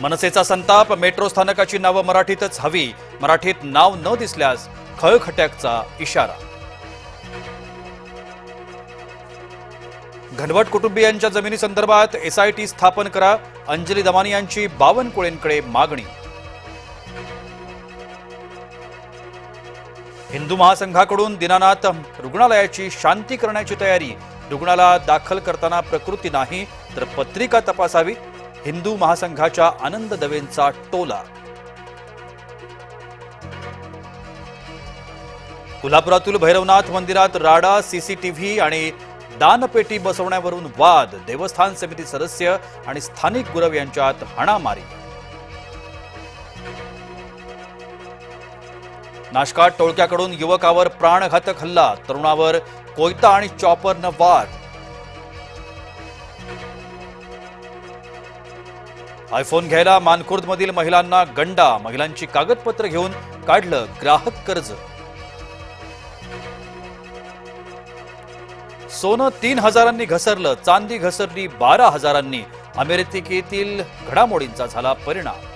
मनसेचा संताप मेट्रो स्थानकाची नावं मराठीतच हवी. मराठीत नाव न दिसल्यास खळखट्याकचा इशारा. घनवट कुटुंबियांच्या जमिनी संदर्भात एसआयटी स्थापन करा. अंजली दमानी यांची बावनकुळेंकडे मागणी. हिंदू महासंघाकडून दीनानाथ रुग्णालयाची शांती करण्याची तयारी. रुग्णाला दाखल करताना प्रकृती नाही तर पत्रिका तपासावी. हिंदू महासंघाच्या आनंद दवेंचा टोला. कोल्हापुरातील भैरवनाथ मंदिरात राडा सीसीटीव्ही आणि दानपेटी बसवण्यावरून वाद देवस्थान समिती सदस्य आणि स्थानिक गुरव यांच्यात हाणामारी. नाशकात टोळक्याकडून युवकावर प्राणघातक हल्ला तरुणावर कोयता आणि चॉपरनं वाद आयफोन घ्यायला मानखुर्दमधील महिलांना गंडा. महिलांची कागदपत्र घेऊन काढलं ग्राहक कर्ज. सोनं तीन हजारांनी घसरलं चांदी घसरली बारा हजारांनी. अमेरिकेतील घडामोडींचा झाला परिणाम.